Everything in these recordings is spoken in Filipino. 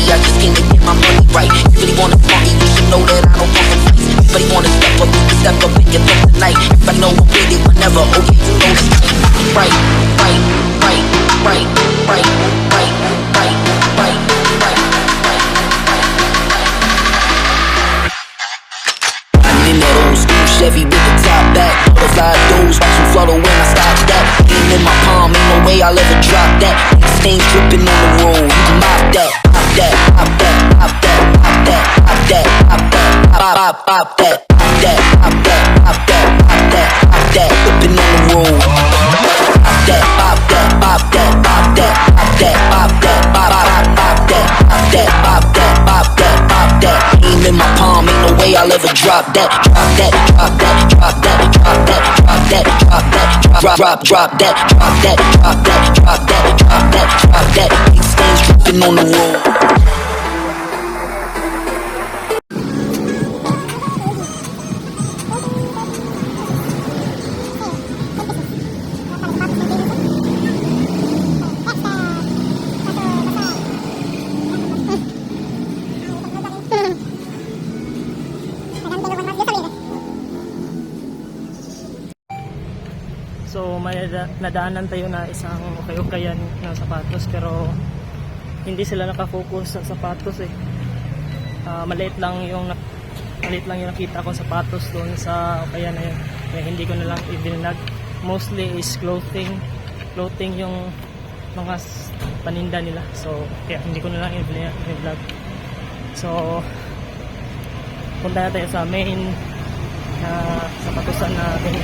baby, I just came to get my money right. You really wanna you should know that I don't wanna step up, you can step up in your thoughts tonight. If I know I'm with it, whenever, okay, you know right. Right, right, right, right, right, right, right, right, Chevy with the top back. Butterfly doors, watch them flutter when I stop that. Aim in my palm, ain't no way I'll ever drop that. Stains dripping on the road, mop that, that, pop that, pop that, pop that, pop that, pop that, pop, pop, pop that, pop that, pop that, pop that, pop that, pop that, dripping on the road. Pop that, pop that, pop that, pop that, pop that, pop that, pop, pop, pop that, pop that, pop that, pop that, pop that. Aim in my palm, no way I'll ever drop that, drop that, drop that, drop that, drop that, drop that, drop that, drop, drop, drop that, drop that, drop that, drop that, drop that, drop that. Big stains dripping on the road. Nadaanan tayo na isang ukay-ukayan ng sapatos pero hindi sila nakafocus sa sapatos eh. Ah, maliit lang yung maliit lang yung nakita kong sapatos doon sa ukayan na yun. Kaya hindi ko na lang ibinag. Mostly is clothing. Clothing yung mga paninda nila. So kaya hindi ko na lang i-vlog. So punta tayo sa main na sapatusan natin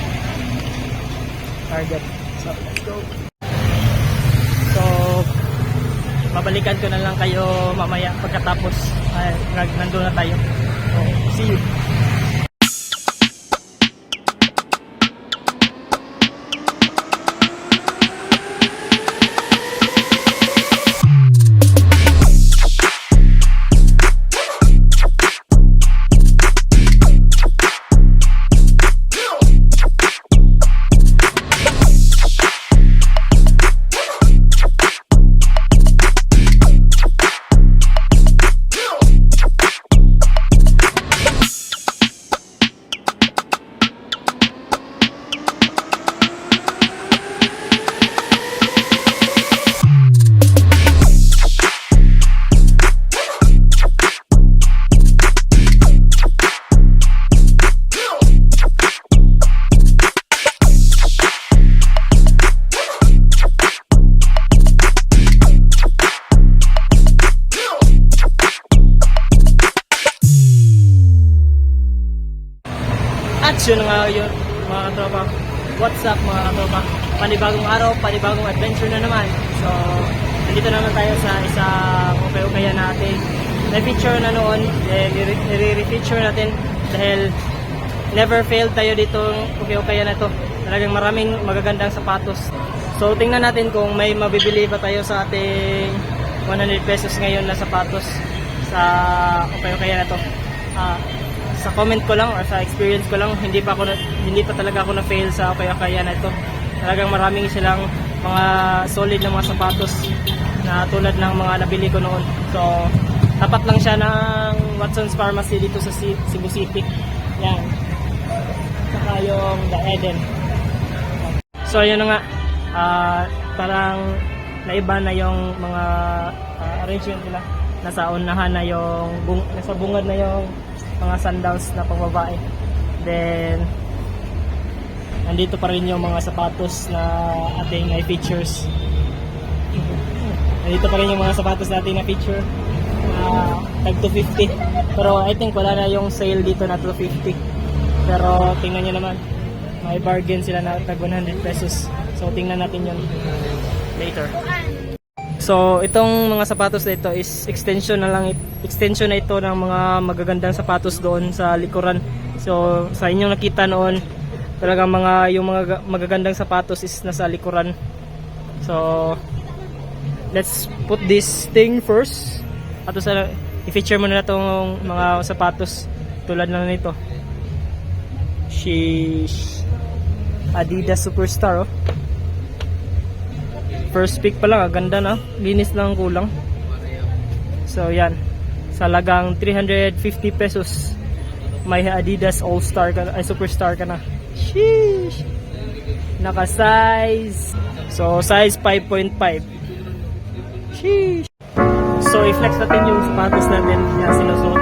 target. So. So, babalikan ko na lang kayo mamaya pagkatapos ay nandun na tayo. So, see you. Mga katropa. What's up mga katropa? Panibagong araw, panibagong adventure na naman. So, nandito naman tayo sa isang ukay-ukaya natin. Na-feature na noon, eh, nire-feature natin dahil never failed tayo dito ukay-ukaya na to. Talagang maraming magagandang sapatos. So, tingnan natin kung may mabibili ba tayo sa ating 100 pesos ngayon na sapatos sa ukay-ukaya na to. Ah, sa comment ko lang or sa experience ko lang hindi pa ako na, hindi pa talaga ako na fail sa kaya kaya na ito. Talagang maraming silang mga solid na mga sapatos na tulad ng mga nabili ko noon. So tapat lang siya ng Watson's Pharmacy dito sa Cebu City. Yan. Saka yung The Eden. So yun nga. Ah, parang naiba na yung mga ah, arrangement nila. Nasa unahan na yung bung, nasa bungad na yung mga sandals na pangbabae then nandito pa rin yung mga sapatos na ating na features. Nandito pa rin yung mga sapatos na ating na feature. Na tag 250 pero I think wala na yung sale dito na 250 pero tingnan nyo naman. May bargain sila na tag 100 pesos. So tingnan natin yun later So, itong mga sapatos na ito is extension na lang extension na ito ng mga magagandang sapatos doon sa likuran. So, sa inyong nakita noon, talagang mga yung mga ga- magagandang sapatos is nasa likuran. So, let's put this thing first. At sa i-feature mo na itong mga sapatos tulad na nito. Sheesh. Adidas Superstar oh. First pick pa lang, ganda na. Linis lang ang kulang. So yan, sa lagang 350 pesos, may Adidas All-Star ka, ay Superstar ka na. Sheesh! Naka-size. So, size 5.5. Sheesh! So, i-flex natin yung sapatos natin na sinusuot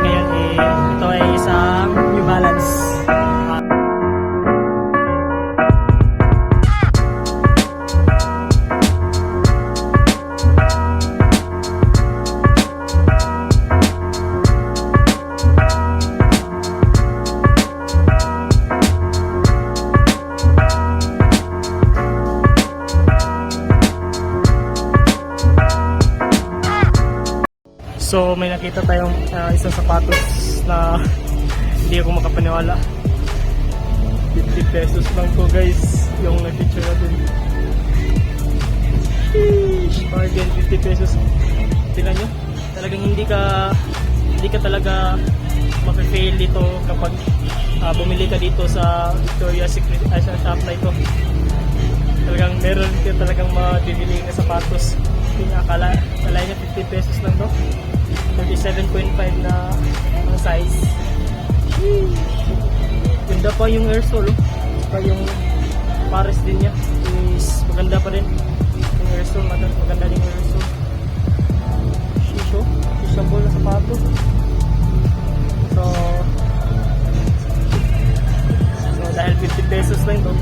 uh, isang sapatos na hindi ako makapaniwala. 50 pesos lang to guys yung na-picture natin. Sheesh! Bargain 50 pesos. Tingnan nyo, talagang hindi ka hindi ka talaga mafe-fail dito kapag ah, bumili ka dito sa Victoria's Secret ay sa shop na ito. Talagang meron ka talagang mabibili na sapatos. Hindi nga akala, akala niya 50 pesos lang to. 37.5 na ang size. Ganda pa yung airsole. Oh. Pa yung pares din niya is maganda pa rin. Yung airsole, maganda, maganda din yung airsole. Shisho, shishabol na sapato. So, so dahil 50 pesos lang ito,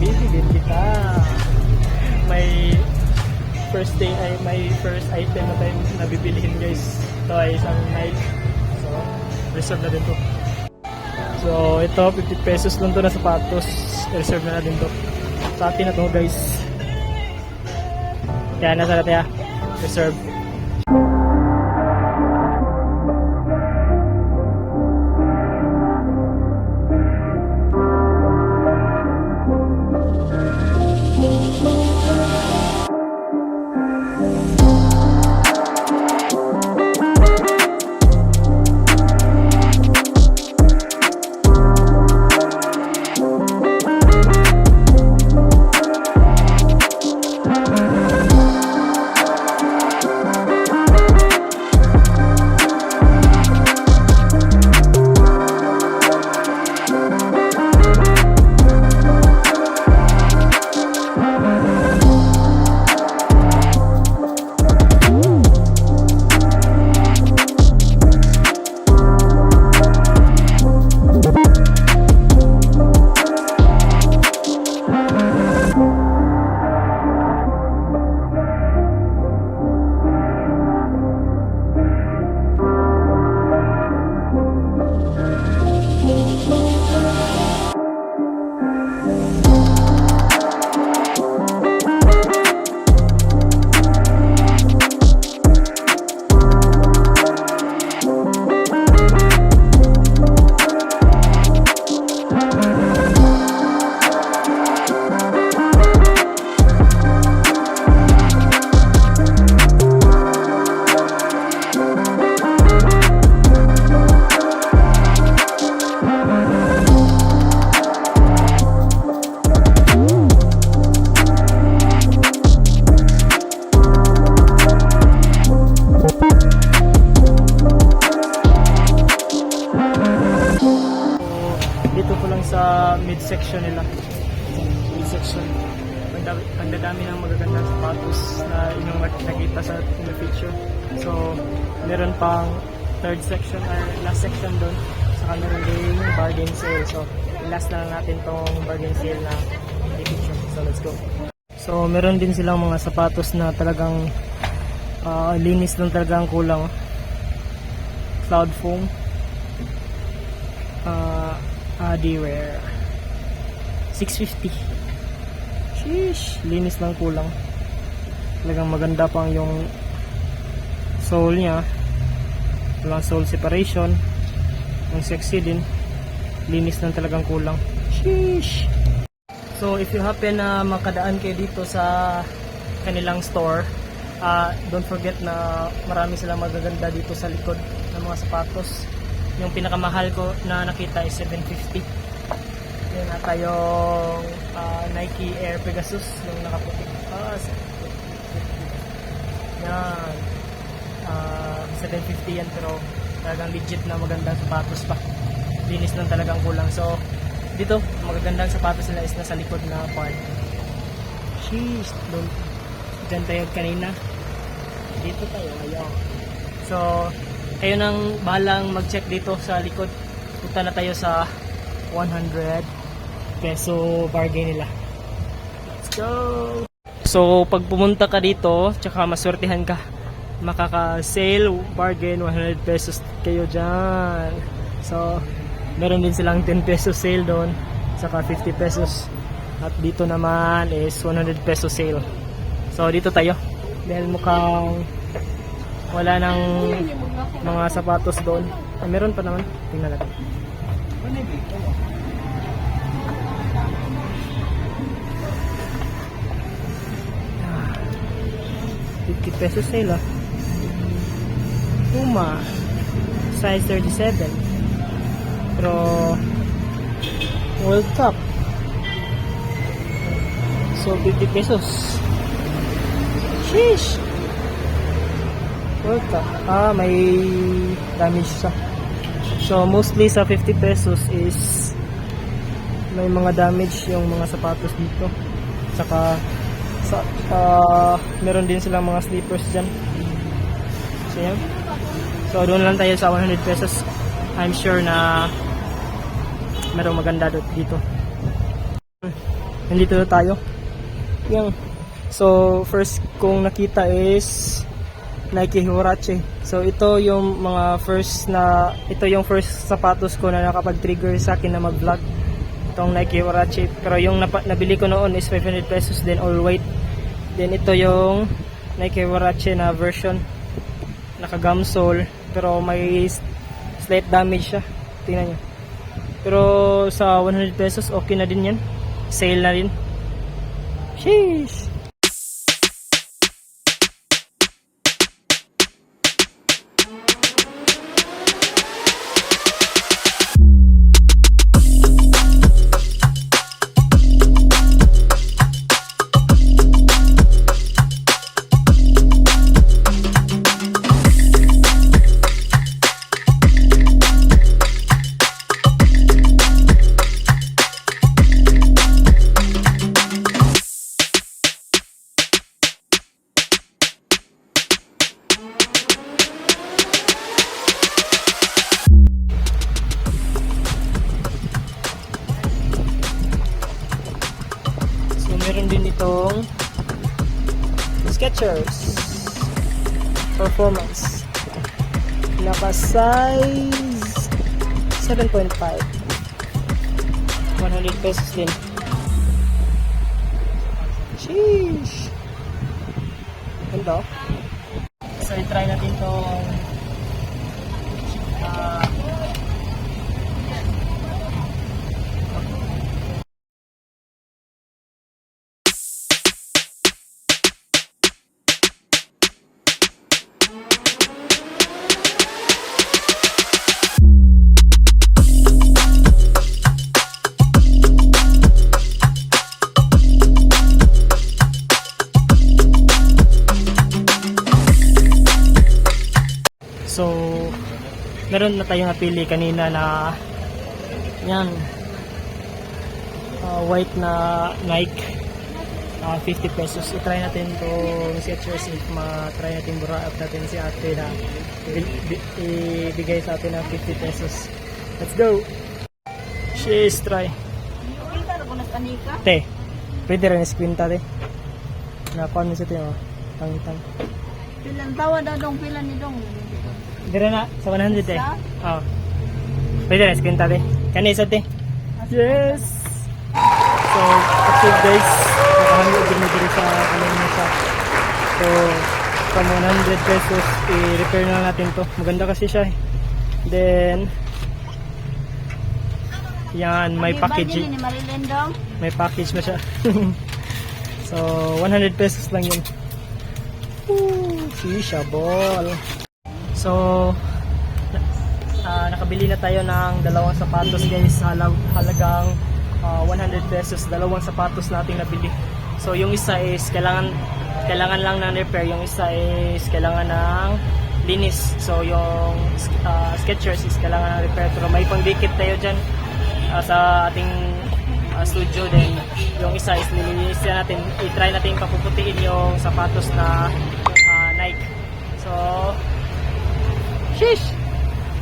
bibili kita. May first day ay may first item na tayo nabibilihin guys. Ito ay isang knife. So, reserve na din to. So, ito 50 pesos lang to na sapatos. Reserve na natin to. Sa atin na to guys. Kaya nasa natin ah. Reserve. Pang third section or last section doon. Saka meron din bargain sale. So, last na lang natin tong bargain sale na i-picture. So, let's go. So, meron din silang mga sapatos na talagang ah, linis lang talaga ang kulang. Cloud foam uh, Adiwear 650 Sheesh, linis lang kulang talagang maganda pang yung sole niya walang sole separation. Ang sexy din. Linis lang talagang kulang. Sheesh! So if you happen na makadaan kayo dito sa kanilang store ah, don't forget na marami silang magaganda dito sa likod ng mga sapatos. Yung pinakamahal ko na nakita is 750 yun ata yung ah, Nike Air Pegasus yung nakaputi. Ah, 750 yan. Ah, 750 yan pero talagang legit na magandang sapatos pa. Linis lang talagang kulang. So, dito, magagandang sapatos nila is nasa likod na part. Sheesh, doon. Diyan tayo kanina. Dito tayo, ayaw. So, kayo nang bahalang mag-check dito sa likod. Punta na tayo sa 100 peso bargain nila. Let's go! So, pag pumunta ka dito, tsaka maswertihan ka, makaka-sale, bargain, 100 pesos kayo dyan. So, meron din silang 10 pesos sale doon, saka 50 pesos. At dito naman is 100 pesos sale. So, dito tayo. Dahil mukhang wala nang mga sapatos doon. Ah, meron pa naman. Tingnan natin. Ah, 50 pesos sale ah. Puma. Size 37. Pero World Cup. So 50 pesos. Sheesh. World Cup. Ah, may damage siya. So mostly sa 50 pesos is may mga damage yung mga sapatos dito. Saka sa ah, meron din silang mga slippers dyan. Yan. So doon lang tayo sa 100 pesos. I'm sure na merong maganda dito. Nandito na tayo. Yung So first kong nakita is Nike Huarache. So ito yung mga first na ito yung first sapatos ko na nakapag-trigger sa akin na mag-vlog. Itong Nike Huarache. Pero yung nabili ko noon is 500 pesos then all white. Then ito yung Nike Huarache na version. Naka-gum sole pero may slight damage siya. Tingnan niyo. Pero sa 100 pesos okay na din yan. Sale na rin. Sheesh! Performance. Naka size 7.5. 100 pesos din. Sheesh! Ganda. So, i-try natin itong meron na tayong napili kanina na yan uh, white na Nike uh, 50 pesos. I-try natin itong Skechers if ma-try natin bura up natin si ate na ibigay sa atin ng 50 pesos. Let's go! Cheers, try. Te, pwede rin iskwinta te. Nakuha mo sa te, oh. Tangitang. Pilan tawa na dong pilan ni dong. Dire na, sa 100 eh. Oo. Pwede na, screen tate. Kani isa te. Yes! So, actually guys, nakahangyo din na dito sa ano mo sa So, from 100 pesos, i-repair na natin to. Maganda kasi siya eh. Then, yan, may Marilyn dong. May package pa siya. so, 100 pesos lang yun. Woo, shisha ball. So, ah, nakabili na tayo ng dalawang sapatos guys. Halag, halagang ah, 100 pesos. Dalawang sapatos nating nabili. So, yung isa is kailangan kailangan lang ng repair. Yung isa is kailangan ng linis. So yung uh, Skechers is kailangan ng repair pero may pangdikit tayo dyan ah, sa ating ah, studio din. Yung isa is nililinis na natin. I-try natin papuputiin yung sapatos na ah, Nike. So, sheesh!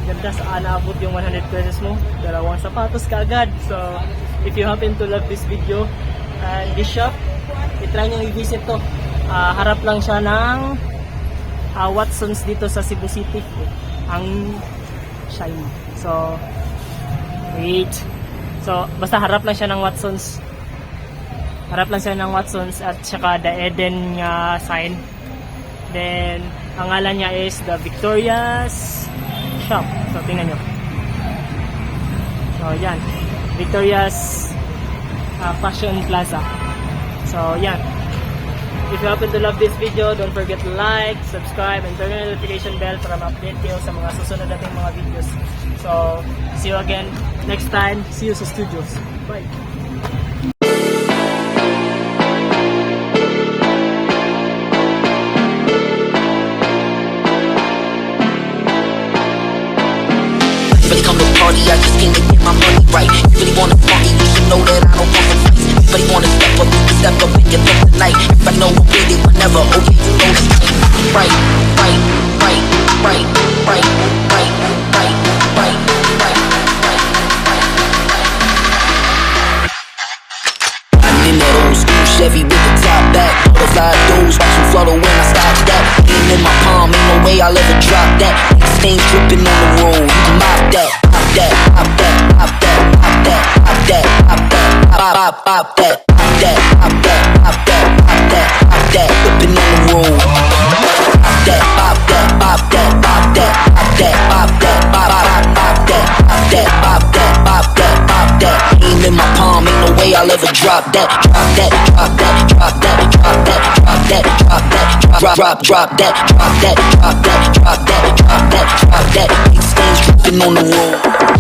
Ganda sa naabot yung 100 pesos mo. Dalawang sapatos ka agad. So, if you happen to love this video and this shop, itry nyo i-visit to. Ah, harap lang siya ng ah, Watson's dito sa Cebu City. Ang shiny. So, wait. So, basta harap lang siya ng Watson's. Harap lang siya ng Watson's at saka the Eden nga sign. Then, ang ngalan niya is the Victoria's Shop. So, tingnan nyo. So, yan. Victoria's uh, Fashion Plaza. So, yan. If you happen to love this video, don't forget to like, subscribe, and turn on the notification bell para ma-update kayo sa mga susunod nating mga videos. So, see you again next time. See you sa studios. Bye! Come to party, I just came to get my money right. You really wanna party, you should know that I don't come for fights. You wanna step up, you can step up and get up tonight. If I know I'm with it, whenever, okay, you know that's right. Right, right, right, right, right, right, right, right, right, Chevy with the top back. Butterfly doors, watch them flutter when I stop that. In my palm, ain't no way I'll ever drop that. Stains dripping on the road, you can mop that, pop that, pop that, pop that, pop that, pop that, pop that, pop, pop, pop that, pop that, pop that, pop that, pop that, pop that, dripping on the road. Pop that, I'll ever drop that, drop that, drop that, drop that, drop that, drop that, drop that, drop, drop, drop that, drop that, drop that, drop that, drop that, drop that. Big stains dripping on the road.